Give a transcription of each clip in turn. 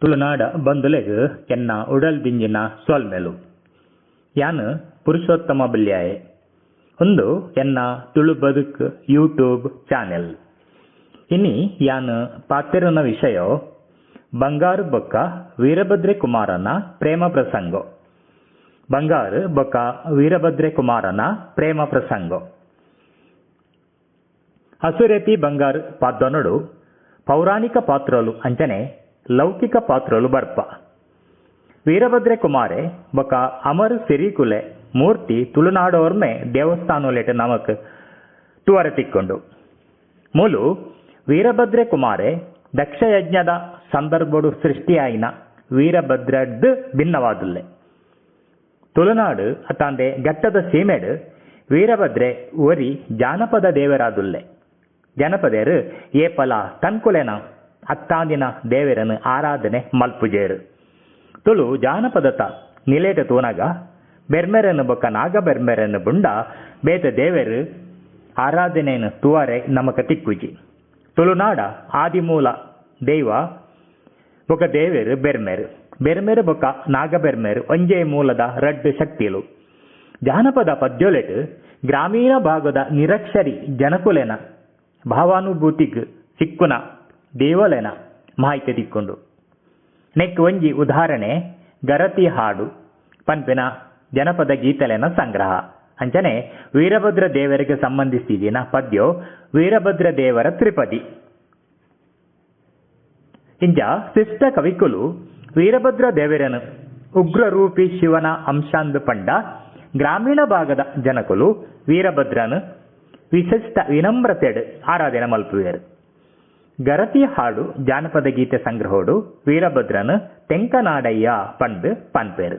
ತುಳುನಾಡ ಬಂದುಲೆಗ್ ಉಡಲ್ ಉಡಲ್ದಿಂಜಿನ ಸೊಲ್ಮೆಲು ಯಾನ್ ಪುರುಷೋತ್ತಮ ಬಲ್ಯಾಯೆ? ಒಂದು ಎನ್ನ ತುಳು ಬದುಕ್ ಯೂಟ್ಯೂಬ್ ಚಾನೆಲ್. ಇನಿ ಯಾನ್ ಪಾತೆರುನ ವಿಷಯ? ಬಂಗಾರು ಬೊಕ್ಕ ವೀರಭದ್ರೆ ಕುಮಾರನ ಪ್ರೇಮ ಪ್ರಸಂಗ. ಬಂಗಾರು ಬೊಕ್ಕ ವೀರಭದ್ರೆ ಕುಮಾರನ ಪ್ರೇಮ ಪ್ರಸಂಗ. ಹಸುರೆತಿ ಬಂಗಾರು ಪಾದ್ದೊನಡು ಪೌರಾಣಿಕ ಪಾತ್ರಲು ಅಂಚನೆ ಲೌಕಿಕ ಪಾತ್ರಲು ಬರ್ಪ. ವೀರಭದ್ರೆ ಕುಮಾರೆ, ಬೊಕ ಅಮರ್ ಸಿರಿಕುಲೆ, ಮೂರ್ತಿ ತುಳುನಾಡೋರ್ಮೆ ದೇವಸ್ಥಾನಲೆಟ ನಮಕ್ ತುವರ ತಿಕ್ಕೊಂಡು ಮೂಲು, ವೀರಭದ್ರೆ ಕುಮಾರೆ, ದಕ್ಷಯಜ್ಞದ ಸಂದರ್ಭಡು ಸೃಷ್ಟಿಯಾಯಿನ ವೀರಭದ್ರಡ್ ಭಿನ್ನವಾದುಲ್ಲೆ. ತುಳುನಾಡು ಅತಾಂದೆ ಘಟ್ಟದ ಸೀಮೆಡ್ ವೀರಭದ್ರೆ ಒರಿ ಜಾನಪದ ದೇವರಾದುಲ್ಲೆ. ಜನಪದರು ಏಪಲ ತನ್ಕುಲೆನ ಅತ್ತಾಂದಿನ ದೇವರನ್ನು ಆರಾಧನೆ ಮಲ್ಪುಜೇರು. ತುಳು ಜಾನಪದತ ನಿಲೇಟ ತೂನಗ, ಬೆರ್ಮೆರನ್ನು ಬೊಕ್ಕ ನಾಗ ಬೆರ್ಮೆರನ್ನು ಬುಂಡ, ಬೇತ ದೇವರು ಆರಾಧನೆಯನ್ನು ತುವರೆ ನಮಕ ತಿಕ್ಕುಜಿ. ತುಳುನಾಡ ಆದಿಮೂಲ ದೈವ ಬೊಕ ದೇವರು ಬೆರ್ಮೆರು. ಬೆರ್ಮೆರು ಬೊಕ ನಾಗ ಬೆರ್ಮೆರು ಒಂಜೇ ಮೂಲದ ರಡ್ಡು ಶಕ್ತಿಲು. ಜಾನಪದ ಪದ್ಯೊಲೆಟ್, ಗ್ರಾಮೀಣ ಭಾಗದ ನಿರಕ್ಷರಿ ಜನಕುಲೆನ ಭಾವಾನುಭೂತಿಗ್ ಸಿಕ್ಕುನ ದೇವಲೆನ ಮಾಹಿತಿ ತಿಕ್ಕೊಂಡು. ನೆಕ್ ಒಂಜಿ ಉದಾಹರಣೆ, ಗರತಿ ಹಾಡು, ಪನ್ಪಿನ ಜನಪದ ಗೀತಲೆನ ಸಂಗ್ರಹ. ಅಂಚನೆ, ವೀರಭದ್ರ ದೇವರಿಗೆ ಸಂಬಂಧಿಸಿದಿನ ಪದ್ಯೋ, ವೀರಭದ್ರ ದೇವರ ತ್ರಿಪದಿ. ಇಂಜ ಶಿಷ್ಟ ಕವಿಕುಲು ವೀರಭದ್ರ ದೇವರನು ಉಗ್ರರೂಪಿ ಶಿವನ ಅಂಶಾಂದು ಪಂಡ, ಗ್ರಾಮೀಣ ಭಾಗದ ಜನಕುಲು ವೀರಭದ್ರನು ವಿಶಿಷ್ಟ ವಿನಮ್ರತೆಡ್ ಆರಾಧನೆ ಮಲ್ಪುವೆರು. ಗರತಿ ಹಾಡು, ಜಾನಪದ ಗೀತೆ ಸಂಗ್ರಹೋಡು, ವೀರಭದ್ರನ ತೆಂಕನಾಡಯ್ಯ ಪಂಡ್ ಪನ್ಪೇರು.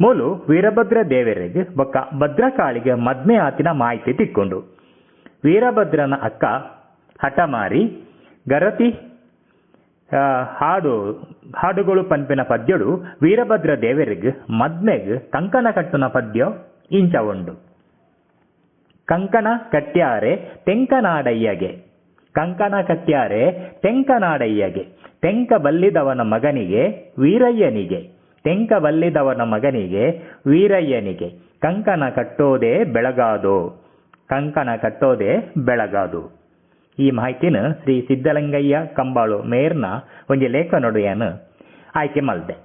ಮೂಲು ವೀರಭದ್ರ ದೇವರಿಗೆ ಬೊಕ್ಕ ಭದ್ರಕಾಳಿಗೆ ಮದ್ಮೆ ಆತಿನ ಮಾಹಿತಿ ತಿಕ್ಕೊಂಡು. ವೀರಭದ್ರನ ಅಕ್ಕ ಹಠಮಾರಿ ಗರತಿ ಹಾಡು, ಹಾಡುಗಳು ಪನ್ಪಿನ ಪದ್ಯಡು ವೀರಭದ್ರ ದೇವರಿಗೆ ಮದ್ಮೆಗ್ ಕಂಕಣ ಕಟ್ಟುನ ಪದ್ಯ ಇಂಚ ಉಂಡು ಕಂಕಣ ಕಟ್ಟ್ಯಾರೆ ತೆಂಕನಾಡಯ್ಯಗೆ. ಕಂಕಣ ಕತ್ಯಾರೆ ತೆಂಕನಾಡಯ್ಯಗೆ. ತೆಂಕ ಬಲ್ಲಿದವನ ಮಗನಿಗೆ, ವೀರಯ್ಯನಿಗೆ. ತೆಂಕ ಬಲ್ಲಿದವನ ಮಗನಿಗೆ, ವೀರಯ್ಯನಿಗೆ. ಕಂಕಣ ಕಟ್ಟೋದೇ ಬೆಳಗಾದು. ಕಂಕಣ ಕಟ್ಟೋದೇ ಬೆಳಗಾದು. ಈ ಮಾಹಿತಿನ ಶ್ರೀ ಸಿದ್ದಲಿಂಗಯ್ಯ ಕಂಬಾಳು ಮೇರ್ನ ಒಂಜಿ ಲೇಖನೊಡೆಯನು ಆಯ್ಕೆ ಮಲ್ದೆ.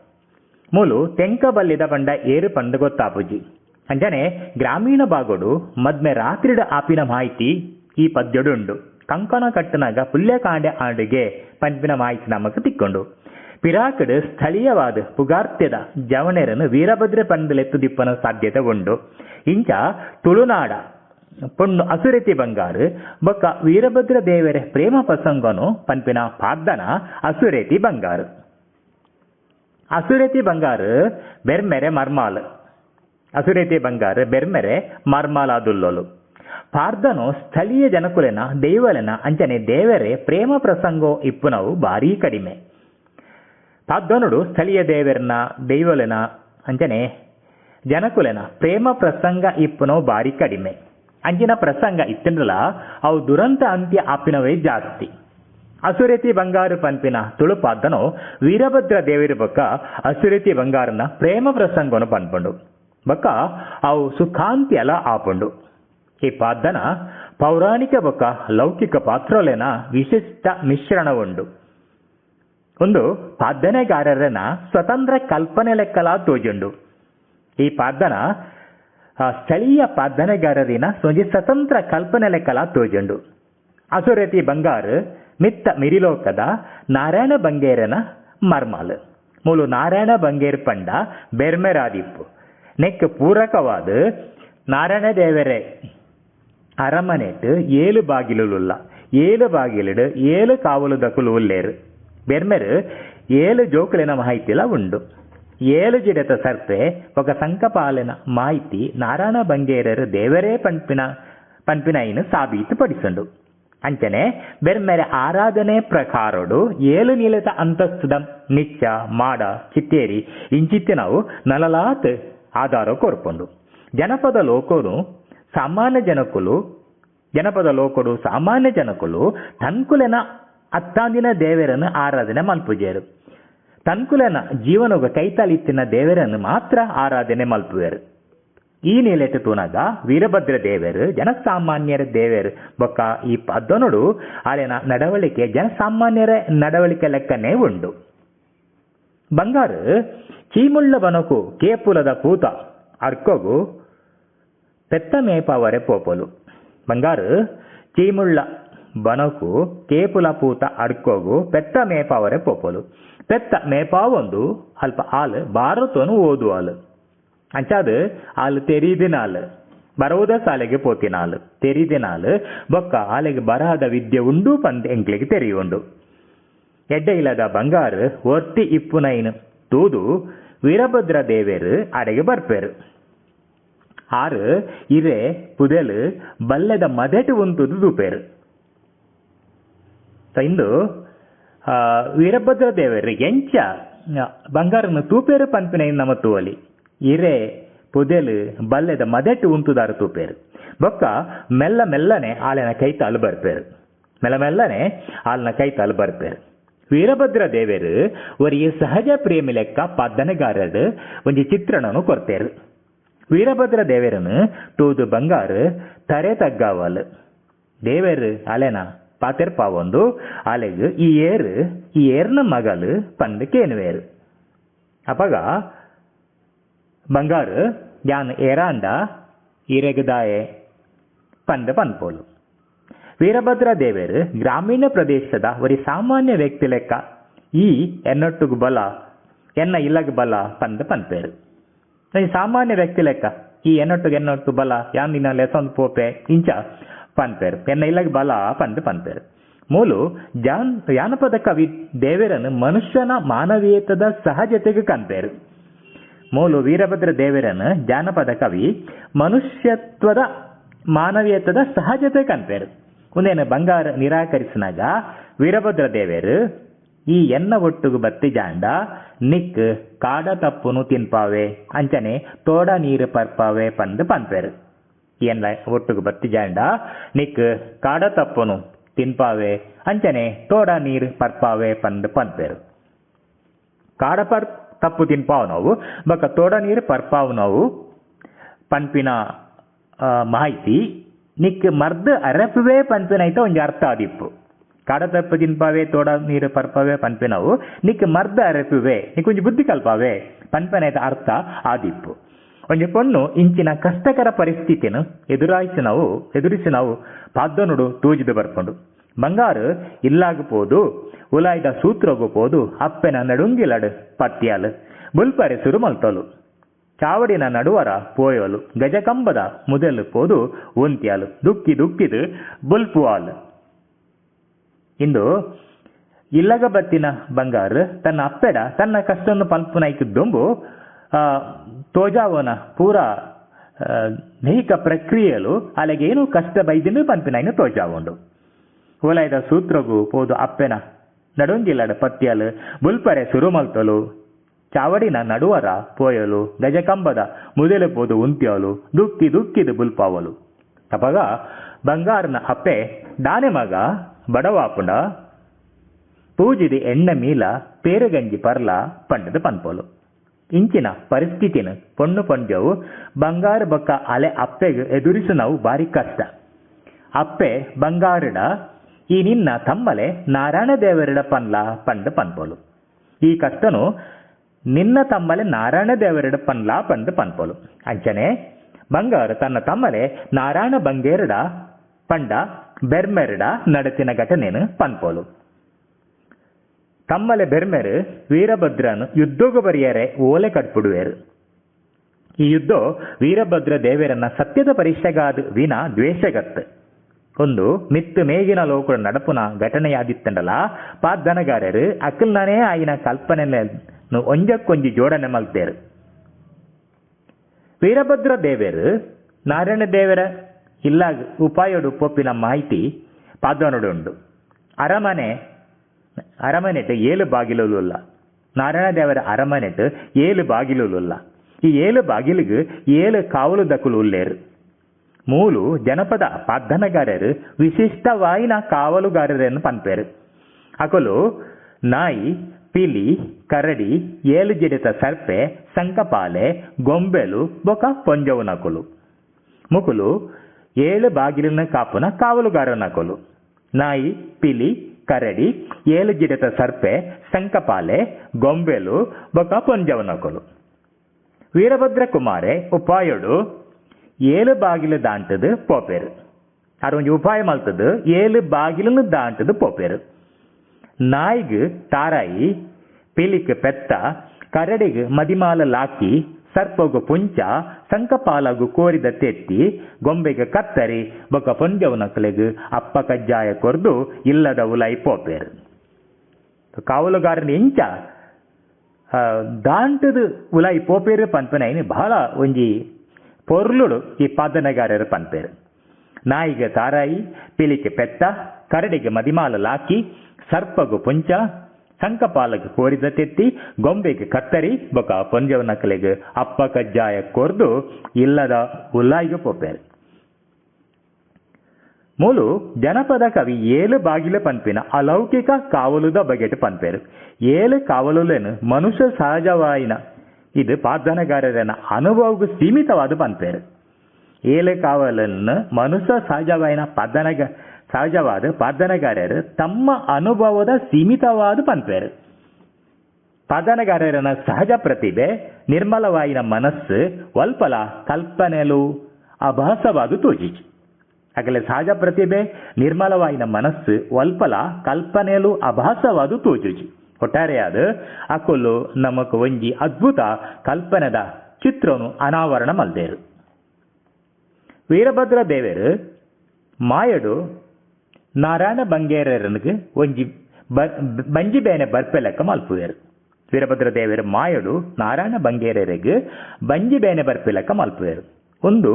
ಮೂಲು ತೆಂಕ ಬಲ್ಲಿದ ಪಂಡ ಏರು ಪಂಡ ಗೊತ್ತಾಪುಜಿ ಅಂಜನೆ, ಗ್ರಾಮೀಣ ಭಾಗಡು ಮದ್ಮೆ ರಾತ್ರಿಡ ಆಪಿನ ಮಾಹಿತಿ ಈ ಪದ್ಯಡುಂಡು. ಕಂಕಣ ಕಟ್ಟನಾಗ ಪುಲ್ಯಕಾಂಡೆ ಆಡಿಗೆ ಪಂಪಿನ ಮಾಹಿತಿ ನಮಕ್ ತಿಕ್ಕೊಂಡು. ಪಿರಾಕಡ್ ಸ್ಥಳೀಯವಾದ ಪುಗಾರ್ತ್ಯದ ಜವಣೆರನ್ನು ವೀರಭದ್ರ ಪಂಡಲೆತ್ತು ದಿಪ್ಪನ ಸಾಧ್ಯತೆ ಉಂಡು ಇಂಚ ತುಳುನಾಡ ಪೊಣ್ಣು ಅಸುರೆತಿ ಬಂಗಾರು, ಬೊಕ್ಕ ವೀರಭದ್ರ ದೇವರ ಪ್ರೇಮ ಪ್ರಸಂಗನು ಪಂಪಿನ ಪಾದ್ದನ ಅಸುರೇತಿ ಬಂಗಾರು. ಅಸುರೇತಿ ಬಂಗಾರು, ಬೆರ್ಮೆರೆ ಮರ್ಮಾಲ್. ಅಸುರೇತಿ ಬಂಗಾರು, ಬೆರ್ಮೆರೆ ಮರ್ಮಾಲಾದುಲ್ಲೋಲು. ಪಾರ್ದನು ಸ್ಥಳೀಯ ಜನಕುಲೆನ, ದೈವಲೆನ, ಅಂಚನೆ ದೇವರೇ, ಪ್ರೇಮ ಪ್ರಸಂಗೋ ಇಪ್ಪುನವು ಭಾರೀ ಕಡಿಮೆ. ಪಾರ್ಧನುಡು ಸ್ಥಳೀಯ ದೇವರನ ದೈವಲೆನ, ಅಂಚನೆ ಜನಕುಲೆನ, ಪ್ರೇಮ ಪ್ರಸಂಗ ಇಪ್ಪುನವು ಭಾರಿ ಕಡಿಮೆ. ಅಂಚಿನ ಪ್ರಸಂಗ ಇತ್ತಿನಲ್ಲ ಅವು ದುರಂತ ಅಂತ್ಯ ಆಪಿನವೇ ಜಾಸ್ತಿ. ಅಸುರೇತಿ ಬಂಗಾರು ಪಂಪಿನ ತುಳುಪಾದ್ದನು ವೀರಭದ್ರ ದೇವಿರ ಬೊಕ್ಕ ಅಸುರೇತಿ ಬಂಗಾರನ ಪ್ರೇಮ ಪ್ರಸಂಗವನ್ನು ಪನ್ಪುಂಡು. ಬೊಕ್ಕ ಅವು ಅಲ ಆಪುಂಡು. ಈ ಪಾದನ ಪೌರಾಣಿಕ ಬೊಕ್ಕ ಲೌಕಿಕ ಪಾತ್ರೋಲೆನ ವಿಶಿಷ್ಟ ಮಿಶ್ರಣ ಉಂಡು ಒಂದು ಪಾದನೆಗಾರರನ ಸ್ವತಂತ್ರ ಕಲ್ಪನೆ ಲೆಕ್ಕಲ ತೋಜುಂಡು ಈ ಪಾದನ ಸ್ಥಳೀಯ ಪಾದನೆಗಾರರಿನ ಸೊಂಜಿ ಸ್ವತಂತ್ರ ಕಲ್ಪನೆ ಲೆಕ್ಕಲ ತೋಜುಂಡು ಅಸುರತಿ ಬಂಗಾರ, ಮಿತ್ತ ಮಿರಿಲೋಕದ ನಾರಾಯಣ ಬಂಗೇರನ ಮರ್ಮಾಲ್. ಮೂಲು ನಾರಾಯಣ ಬಂಗೇರ್ ಪಂಡ ಬೆರ್ಮೆರಾದಿಪ್ಪು. ನೆಕ್ ಪೂರಕವಾದ ನಾರಾಯಣ ದೇವರೇ ಅರಮನೆಟ್ ಏಳು ಬಾಗಿಲುಲ್ಲ ಏಳು ಬಾಗಿಲಿಡು ಏಳು ಕಾವಲು ದಕುಲು ಉಲ್ಲೇರು ಬೆರ್ಮೆರು ಏಳು ಜೋಕುಲಿನ ಮಾಹಿತಿಲ ಉಂಡು. ಏಳು ಜಿಡತ ಸರ್ತೆ ಒಕ ಸಂಕಪಾಲಿನ ಮಾಹಿತಿ ನಾರಾಯಣ ಬಂಗೇರರು ದೇವರೇ ಪಂಪಿನ ಪಂಪಿನೈನು ಸಾಬೀತು ಪಡಿಸಂಡು. ಅಂಚನೆ ಬೆರ್ಮೆರೆ ಆರಾಧನೆ ಪ್ರಕಾರಡು ಏಳು ನೀಲತ ಅಂತಸ್ತುದ ನಿಚ್ಚ ಮಾಡ, ಚಿತ್ತೇರಿ ಇಂಚಿತ್ತಿನವು ನಲಲಾತ್ ಆಧಾರ ಕೋರ್ಪೊಂಡು. ಜನಪದ ಲೋಕೋನು ಸಾಮಾನ್ಯ ಜನಕುಲು, ಜನಪದ ಲೋಕಡು ಸಾಮಾನ್ಯ ಜನಕುಲು ತನ್ಕುಲೆನ ಅತ್ತಾಂದಿನ ದೇವರನ್ನು ಆರಾಧನೆ ಮಲ್ಪುಜೇರು ತನ್ಕುಲನ ಜೀವನಗ ಕೈತಾಲಿತ್ತಿನ ದೇವರನ್ನು ಮಾತ್ರ ಆರಾಧನೆ ಮಲ್ಪುವೆರು. ಈ ನೆಲೆಟ್ಟು ತೂನಗ ವೀರಭದ್ರ ದೇವರು, ಜನಸಾಮಾನ್ಯರ ದೇವರು. ಬೊಕ್ಕ ಈ ಪದ್ದನುಡು ಅಲ್ಲಿನ ನಡವಳಿಕೆ, ಜನಸಾಮಾನ್ಯರ ನಡವಳಿಕೆ ಲೆಕ್ಕನೆ ಉಂಡು. ಬಂಗಾರ ಚೀಮುಳ್ಳ ಬನಕು ಕೇಪುಲದ ಪೂತ ಅರ್ಕೊಗು పెత్త మేపవరె పోపలు బంగారు చీముళ్ళ బనకు కేపుల పూత ಅಡ್ಕೋಗು ಪೆತ್ತ ಮೇಪಾವರೆ ಪೋಪಲು ಪೆತ್ತ ಮೇಪಾವೊಂದು ಅಲ್ಪ ಆಲ್ ಬಾರತೋನು ಓದುವಾಲು ಅಂಚಾದು ಆಲ್ ತೆರೀದಿನಾಲ್ ಬರುವುದ ಸಾಲೆಗೆ ಪೋತಿನಾಲ್ ತೆರೀದಿನಾಲ್ ಬೊಕ್ಕ ಆಲೆಗೆ ಬರಹದ ವಿದ್ಯೆ ಉಂಡು ಪಂದ್ ಎಂಕ್ಲಿಗೆ ತೆರೆಯುಂಡು ಎಡ್ಡ ಇಲ್ಲದ ಬಂಗಾರು ಒರ್ತಿ ಇಪ್ಪುನೈನು ತೂದು ವೀರಭದ್ರ ದೇವೇರು ಅಡೆಗೆ ಬರ್ಪೇರು ಆರು, ಇರೆ പുതല് ಬಲ್ಲೆದ ಮದೆಟ್ ಉಂತುದು ದೂಪೇರು ಇಂದು ವೀರಭದ್ರ ದೇವರು ಎಂಚ ಬಂಗಾರನ ತೂಪೇರು ಪಂಪಿನ ನಮ್ಮ ತೂವಲಿ. ಇರೆ, ಪುದೆಲು, ಬಲ್ಲೆದ ಮದೆಟು ಉಂತುದಾರು ತೂಪೇರು. ಬೊಕ್ಕ, ಮೆಲ್ಲ ಮೆಲ್ಲನೆ ಆಲಿನ ಕೈತಾಲು ಬರ್ಪೇರು. ಮೆಲ್ಲ ಮೆಲ್ಲನೆ ಆಲಿನ ಕೈತಾಲು ಬರ್ಪೇರು. ವೀರಭದ್ರ ದೇವರು ಒರಿಗೆ ಸಹಜ ಪ್ರೇಮಿ ಲೆಕ್ಕ ಪದ್ದನೆಗಾರರು ಒಂದು ಚಿತ್ರಣನು ಕೊರ್ತೇರು. ವೀರಭದ್ರ ದೇವರನು ತೂದು ಬಂಗಾರು, ತರೆ ತಗ್ಗಾವಲ್. ದೇವರು ಅಲೆನ ಪಾತೆರ್ಪಾವೊಂದು, ಅಲೆಗು ಈ ಏರು, ಈ ಏರ್ನ ಮಗಲು ಪಂದು ಕೇನುವೇರು. ಅಪಗ ಬಂಗಾರು, ಯಾನ್ ಏರಾಂಡ, ಇರೆಗದಾಯೆ, ಪಂದ ಪನ್ಪೋಲು. ವೀರಭದ್ರ ದೇವರು ಗ್ರಾಮೀಣ ಪ್ರದೇಶದ ಒರಿ ಸಾಮಾನ್ಯ ವ್ಯಕ್ತಿ ಲೆಕ್ಕ. ಈ ಎನ್ನೊಟ್ಟುಗು ಬಲ, ಎನ್ನ ಇಲ್ಲಗ ಬಲ ಪಂದ ಪನ್ಪೇರು. ಈ ಸಾಮಾನ್ಯ ವ್ಯಕ್ತಿ ಲೆಕ್ಕ, ಈ ಎನ್ನೊಟ್ಟು ಎನ್ನೊಟ್ಟು ಬಲ ಯಾನಿನ ಲೆಸೊಂದು ಪೋಪೆ, ಇಂಚ ಪನ್ಪೇರು. ಎನ್ನ ಇಲ್ಲಾಗಿ ಬಲ ಪಂದು ಪನ್ಪೇರು. ಮೂಲು, ಜಾನ್ ಜಾನಪದ ಕವಿ ದೇವರನ್ನು ಮನುಷ್ಯನ ಮಾನವೀಯತದ ಸಹಜತೆಗೆ ಕಂಪೇರು. ಮೂಲು, ವೀರಭದ್ರ ದೇವರನ್ನು ಜಾನಪದ ಕವಿ ಮನುಷ್ಯತ್ವದ ಮಾನವೀಯತದ ಸಹಜತೆ ಕಂಪೇರು. ಒಂದೇನು ಬಂಗಾರ ನಿರಾಕರಿಸಿನಾಗ ವೀರಭದ್ರ ದೇವರು ಈ ಎನ್ನ ಒಟ್ಟುಗು ಬತ್ತಿ ಜಾಂಡ, ನಿಕ್ ಕಾಡ ತಪ್ಪುನು ತಿನ್ಪಾವೆ, ಅಂಚನೆ ತೋಡ ನೀರು ಪರ್ಪಾವೆ ಪಂದು ಪನ್ಪೇರು ಎನ್ನ ಒಟ್ಟುಗು ಬತ್ತಿ ಜಾಂಡ, ನಿಕ್ ಕಾಡ ತಪ್ಪುನು ತಿನ್ಪಾವೆ, ಅಂಚನೆ ತೋಡ ನೀರು ಪರ್ಪಾವೆ ಪಂದು ಪನ್ಪೇರು ಕಾಡ ಪರ್ ತಪ್ಪು ತಿನ್ಪಾವು ನಾವು, ಬಕ ತೋಡ ನೀರು ಪರ್ಪಾವು ಪನ್ಪಿನ ಮಾಹಿತಿ, ನಿಕ್ ಮರ್ದ ಅರಪುವೆ ಐತ ಒಂಜಿ ಅರ್ಥ ಆದಿಪ್ಪು. ತಿನ್ಪಾವೆ ತೋಡ ನೀರು ಪರ್ಪವೆ, ಪನ್ಪಿನವು. ನಿಕ್ ಮರ್ದ ಅರಪುವೆ ನಿಕ್ ಒಂಜಿ ಬುದ್ಧಿ ಕಲ್ಪಾವೆ. ಪನ್ಪನೈತ ಅರ್ಥ ಆದಿಪ್ಪು ಒಂಜಿ ಪೊಣ್ಣು ಇಂಚಿನ ಕಷ್ಟಕರ ಪರಿಸ್ಥಿತಿನ ಎದುರಾಯಿಸಿನವು, ಎದುರಿಸಿನವು. ಪಾದ್ದನುಡು ತೂಜಿದು ಬರ್ಕೊಂಡು ಬಂಗಾರು ಇಲ್ಲಾಗಬಹುದು ಉಲಾಯ್ದ ಸೂತ್ರಗೋಪೋದು, ಅಪ್ಪೆನ ನಡುಂಗಿಲಡು ಪತ್ಯಾಲು ಬುಲ್ಪರೆ ಸುರುಮಲ್ತೋಲು. ಚಾವಡಿನ ನಡುವರ ಪೋಯೋಲು. ಗಜಕಂಬದ ಮುದಲು ಪೋದು, ಉಂತ್ಯಾಲು. ದುಕ್ಕಿ ದುಕ್ಕಿದು ಬುಲ್ಪುವಾಲು. ಇಂದು ಇಲ್ಲಗ ಬತ್ತಿನ ಬಂಗಾರು ತನ್ನ ಅಪ್ಪೆಡ ತನ್ನ ಕಷ್ಟವನ್ನು ಪಲ್ಪುನೈಕಿದ್ದೊಂಬು ಆ, ತೋಜಾವನ ಪೂರ ಆ, ದೈಹಿಕ ಪ್ರಕ್ರಿಯೆಲು ಅಲ್ಲಿಗೆ ಏನು ಕಷ್ಟ ಬೈದಿನ ಪಂಪಿನೈನು ತೋಜಾವುಂಡು. ಓಲಾಯ್ದ ಸೂತ್ರಗೂ ಪೋದು ಅಪ್ಪೆನ ನಡುಂಗಿಲ್ಲಡ ಪತ್ಯಲು ಬುಲ್ಪರೆ ಸುರುಮಲ್ತಲು ಚಾವಡಿನ ನಡುವರ ಪೋಯಲು ಗಜಕಂಬದ ಮುದಲು ಪೋದು ಉಂತ್ಯಲು ದುಕ್ಕಿ ದುಕ್ಕಿದು ಬುಲ್ಪಾವಲು. ತಪಗ ಬಂಗಾರನ ಅಪ್ಪೆ ದಾನೆ ಮಗ ಬಡವಾಪುಂಡ, ಪೂಜಿದಿ ಎಣ್ಣೆ ಮೀಲ, ಪೇರುಗಂಜಿ ಪರ್ಲ, ಪಂಡದ ಪನ್ಪೋಲು. ಇಂಚಿನ ಪರಿಸ್ಥಿತಿನ ಪೊಣ್ಣು ಪಂಜವು ಬಂಗಾರ ಬೊಕ್ಕ ಅಲೆ ಅಪ್ಪೆಗೆ ಎದುರಿಸುನವು ಬಾರಿ ಕಷ್ಟ. ಅಪ್ಪೆ ಬಂಗಾರಡ, ಈ ನಿನ್ನ ತಮ್ಮಲೆ ನಾರಾಯಣ ದೇವರಿಡ ಪನ್ಲ, ಪಂಡ ಪನ್ಪೋಲು. ಈ ಕಷ್ಟನು ನಿನ್ನ ತಮ್ಮಲೆ ನಾರಾಯಣ ದೇವರಿಡ ಪನ್ಲ, ಪಂಡ ಪನ್ಪೋಲು. ಅಂಚನೆ, ಬಂಗಾರ ತನ್ನ ತಮ್ಮಲೆ ನಾರಾಯಣ ಬಂಗೇರಡ, ಪಂಡ ಬೆರ್ಮೆರಡ ನಡತಿನ ಘಟನೆಯನ್ನು ಪನ್ಪೋಲು. ತಮ್ಮಲೆ ಬೆರ್ಮೆರ್ ವೀರಭದ್ರನು ಯುದ್ಧೋಗ ಬರೆಯರೆ ಓಲೆ ಕಟ್ಬಿಡುವೆರು ಈ ಯುದ್ಧ ವೀರಭದ್ರ ದೇವರನ್ನ ಸತ್ಯದ ಪರೀಕ್ಷೆಗಾದ ವಿನ ದ್ವೇಷಗತ್. ಒಂದು ಮಿತ್ತು ಮೇಗಿನ ಲೋಕದ ನಡಪುನ ಘಟನೆಯಾದಿತ್ತಂಡಲ ಪಾದನಗಾರರು ಅಕಲ್ನನೇ ಆಯಿನ ಕಲ್ಪನೆಯನ್ನು ಒಂಜಕ್ಕೊಂಜಿ ಜೋಡಣೆ ಮಲ್ತೇರು. ವೀರಭದ್ರ ದೇವರು ನಾರಾಯಣ ದೇವರ ಇಲ್ಲ ಉಪಾಯೋಡು ಪೊಪ್ಪಿನ ಮಾಹಿತಿ ಪಾದ್ದನಡುಂಡು ಅರಮನೆ, ಅರಮನೆಟ್ ಏಳು ಬಾಗಿಲುಲ್ಲ ನಾರಾಯಣ ದೇವರ ಅರಮನೆಟ್ ಏಳು ಬಾಗಿಲುಲ್ಲ ಈ ಏಳು ಬಾಗಿಲಿಗೆ ಏಳು ಕಾವಲು ದಕ್ಕಲು ಉಲ್ಲೇರು. ಮೂಲು ಜನಪದ ಪಾದನಗಾರರು ವಿಶಿಷ್ಟವಾಯಿನ ಕಾವಲುಗಾರರನ್ನು ಪನ್ಪೇರು. ಅಕಲು ನಾಯಿ, ಪಿಲಿ, ಕರಡಿ, ಏಳು ಜಿಡಿತ ಸರ್ಪೆ, ಸಂಕಪಾಲೆ, ಗೊಂಬೆಲು, ಬೊಕ ಪೊಂಜವು ನಕುಲು ಮುಕುಲು ಏಳು ಬಾಗಿಲಿನ ಕಾಪುನ ಕಾವಲುಗಾರನಕೊಲು ನಾಯಿ, ಪಿಲಿ, ಕರಡಿ, ಏಳು ಗಿಡದ ಸರ್ಪೆ ಸಂಕಪಾಲೆ ಗೊಂಬೆಲು ಬೊಕ ಪೊಂಜವನಕೊಲು ವೀರಭದ್ರ ಕುಮಾರೆ, ಉಪಾಯಡು, ಏಳು ಬಾಗಿಲು ದಾಂಟದು ಪೋಪೆರು. ಅದೊಂದು ಉಪಾಯ ಮಲ್ತದು ಏಳು ಬಾಗಿಲನ್ನು ದಾಂಟದು ಪೋಪೇರು. ನಾಯಿಗ್ ತಾರಾಯಿ ಪಿಲಿಕ್ ಪೆತ್ತ, ಕರಡಿಗ್ ಮದಿಮಾಲ ಲಾಕಿ ಸರ್ಪಗು ಪುಂಚ, ಸಂಕಪಾಲಗು ಕೋರಿದ ತೆತ್ತಿ, ಗೊಂಬೆಗೆ ಕತ್ತರಿ, ಬೊಕ ಪೊಂಜವು ನಕಲೆಗು, ಅಪ್ಪ ಕಜ್ಜಾಯ ಕೊರ್ದು, ಇಲ್ಲದ ಉಲೈ ಪೋಪೇರು. ಕಾವಲುಗಾರನ ಇಂಚ ದಾಂಟದ ಉಲೈ ಪೋಪೇರು ಏನು ಬಹಳ ಒಂಜಿ ಪೊರ್ಲುಡು ಈ ಪಾದನಗಾರರು ಪನ್ಪೆರ್. ನಾಯಿಗೆ ತಾರಾಯಿ, ಪಿಲಿಕೆ ಪೆತ್ತ ಕರಡಿಗೆ ಮದಿಮಾಲ ಲಾಕಿ, ಸರ್ಪಗು ಪುಂಚ ಸಂಕಪಾಲಗೆ ಕೋರಿದ ತೆತ್ತಿ, ಗೊಂಬೆಗೆ ಕತ್ತರಿ, ಬೊಕ ಪಂಜವನ ಕಲೆಗೆ ಅಪ್ಪ ಕಜ್ಜಾಯ ಕೊರ್ದು ಇಲ್ಲದ ಉಲ್ಲಾಯಿಗೆ ಪೋಪೇರು ಮೂಲು ಜನಪದ ಕವಿ ಏಳು ಬಾಗಿಲು ಪನ್ಪಿನ ಅಲೌಕಿಕ ಕಾವಲುದ ಬಗೆಟ್ ಪನ್ಪೇರು. ಏಳು ಕಾವಲುಲೆನು ಮನುಷ್ಯ ಸಹಜವಾಯಿನ, ಇದು ಪಾದನಗಾರರನ ಅನುಭವಕ್ಕೆ ಸೀಮಿತವಾದ ಪನ್ಪೇರು. ಏಳು ಕಾವಲನ್ನು ಮನುಷ್ಯ ಸಹಜವಾಯಿನ ಪದನಗ ಸಹಜವಾದ ಪಾದನಗಾರರು ತಮ್ಮ ಅನುಭವದ ಸೀಮಿತವಾದ ಪನ್ಪೇರು ಪಾದನಗಾರರನ ಸಹಜ ಪ್ರತಿಭೆ, ನಿರ್ಮಲವಾಯಿನ ಮನಸ್ಸು ಒಲ್ಪಲ ಕಲ್ಪನೆಲು, ಅಭಾಸವಾದು ತೋಜಿಚು. ಆಗಲೇ ಸಹಜ ಪ್ರತಿಭೆ, ನಿರ್ಮಲವಾಯಿನ ಮನಸ್ಸು ಒಲ್ಪಲ ಕಲ್ಪನೆಲು, ಅಭಾಸವಾದು ತೋಜುಜಿ ಒಟ್ಟಾರೆಯಾದ ಅಕೊಲ್ಲು ನಮಕ್ ಒಂಜಿ ಅದ್ಭುತ ಕಲ್ಪನೆದ ಚಿತ್ರನು ಅನಾವರಣ ಮಲ್ದೇರು. ವೀರಭದ್ರ ದೇವರು, ಮಾಯಡು ನಾರಾಯಣ ಬಂಗೇರನಿಗೆ ಒಂಜಿ ಬಂಜಿ ಬೇನೆ ಬರ್ಪೆ ಲೆಕ್ಕ ಮಲ್ಪುವೆರು ವೀರಭದ್ರ ದೇವರು ಮಾಯಡು ನಾರಾಯಣ ಬಂಗೇರರಿಗೆ ಬಂಜಿ ಬೇನೆ ಬರ್ಪೆ ಲೆಕ್ಕ ಮಲ್ಪುವೆರು ಒಂದು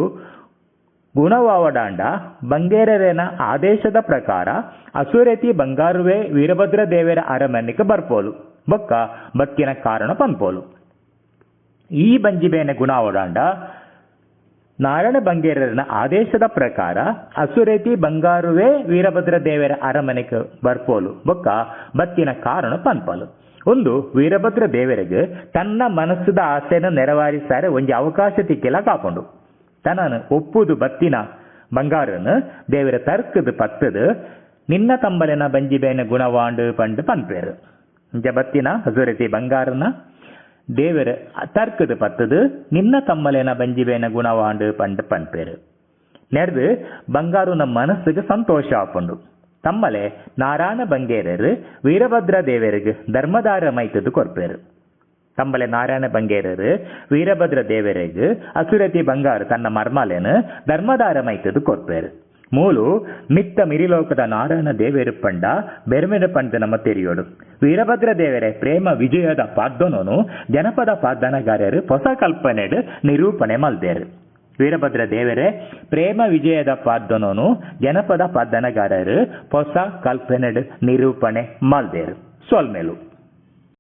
ಗುಣವಾವಡಾಂಡ ಬಂಗೇರರೇನ ಆದೇಶದ ಪ್ರಕಾರ ಅಸುರತಿ ಬಂಗಾರುವೆ ವೀರಭದ್ರ ದೇವರ ಅರಮನೆಗೆ ಬರ್ಪೋಲು ಬೊಕ್ಕ ಬಕ್ಕಿನ ಕಾರಣ ಪನ್ಪೋಲು ಈ ಬಂಜಿಬೇನೆ ಗುಣಾವಡಾಂಡ ನಾರಾಯಣ ಬಂಗೇರನ ಆದೇಶದ ಪ್ರಕಾರ ಅಸುರೇತಿ ಬಂಗಾರುವೆ ವೀರಭದ್ರ ದೇವರ ಅರಮನೆಗೆ ಬರ್ಪೋಲು. ಬೊಕ್ಕ ಬತ್ತಿನ ಕಾರಣ ಪನ್ಪಲು. ಒಂದು, ವೀರಭದ್ರ ದೇವರಿಗೆ ತನ್ನ ಮನಸ್ಸದ ಆಸೆಯನ್ನು ನೆರವೇರಿಸಾರೆ ಒಂದು ಅವಕಾಶ ತಿಕ್ಕೆಲ್ಲ ಕಾಕೊಂಡು ತನ್ನನ್ನು ಒಪ್ಪುದು ಬತ್ತಿನ ಬಂಗಾರನು, ದೇವರ ತರ್ಕದ ಪತ್ತದು, ನಿನ್ನ ತಂಬಲಿನ ಬಂಜಿಬೇನ ಗುಣವಾಂಡು ಪಂಡು ಪನ್ಪೇರು. ಜಬತ್ತಿನ ಬತ್ತಿನ ಹಸುರತಿ ಬಂಗಾರನ ದೇವರ ತರ್ಕದ ಪತ್ತದು, ನಿನ್ನ ತಮ್ಮಲೇನ ಬಂಜಿವೇನ ಗುಣವಾಂಡು ಪಂಡ ಪನ್ಪೇರು ನೆಡ್ದು ನಮ್ಮ ಮನಸ್ಸಿಗೆ ಸಂತೋಷ ಆಪುಂಡು. ತಮ್ಮಲೆ ನಾರಾಯಣ ಬಂಗೇರರು, ವೀರಭದ್ರ ದೇವರಿಗೆ ಧರ್ಮದಾರ ಮೈತದು ಕೊರ್ಪೇರು. ತಮ್ಮಲೆ ನಾರಾಯಣ ಬಂಗೇರರು, ವೀರಭದ್ರ ದೇವರಿಗೆ ಅಸುರತಿ ಬಂಗಾರು ತನ್ನ ಮರ್ಮಾಲೆನು ಧರ್ಮದಾರ ಮೈತದು ಕೊರ್ಪೇರು. ಮೂಲು, ಮಿತ್ತ ಮಿರಿಲೋಕದ ನಾರಾಯಣ ದೇವೇರು ಪಂಡ, ಬೆರಮೆರ ಪಂಡ ನಮ್ಮ ತೆರಿಯೋಡು. ವೀರಭದ್ರ ದೇವರೇ, ಪ್ರೇಮ ವಿಜಯದ ಪಾದ್ದನೋನು ಜನಪದ ಪಾದ್ದನಗಾರರು ಹೊಸ ಕಲ್ಪನೆಡು ನಿರೂಪಣೆ ಮಲ್ದೇರು. ವೀರಭದ್ರ ದೇವರೇ, ಪ್ರೇಮ ವಿಜಯದ ಪಾದ್ದನೋನು ಜನಪದ ಪಾದ್ದನಗಾರರು ಹೊಸ ಕಲ್ಪನೆಡು ನಿರೂಪಣೆ ಮಲ್ದೇರು. ಸೋಲ್ಮೇಲು.